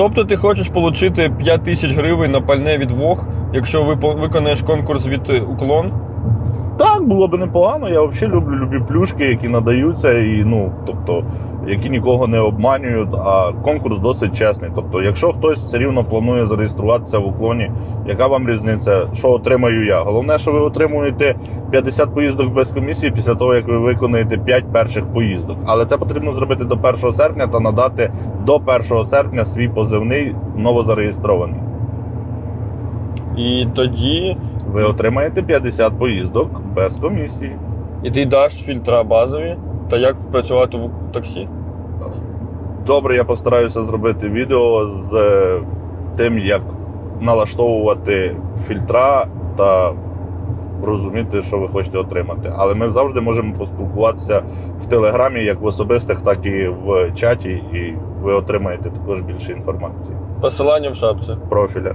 Тобто ти хочеш отримати 5 тисяч гривень на пальне від ВОГ, якщо виконаєш конкурс від е, уклон? Так, було б непогано. Я взагалі люблю любі плюшки, які надаються, і ну, тобто, які нікого не обманюють, а конкурс досить чесний. Тобто, якщо хтось все рівно планує зареєструватися в уклоні, яка вам різниця, що отримаю я? Головне, що ви отримуєте 50 поїздок без комісії після того, як ви виконаєте 5 перших поїздок. Але це потрібно зробити до 1 серпня та надати до 1 серпня свій позивний новозареєстрований. І тоді Ви отримаєте 50 поїздок без комісії. і ти даш фільтра базові, та як працювати в таксі. Добре, я постараюся зробити відео з е, тим, як налаштовувати фільтра та розуміти, що ви хочете отримати. Але ми завжди можемо поспілкуватися в телеграмі, як в особистих, так і в чаті, і ви отримаєте також більше інформації. Посилання в шапці. Профіля.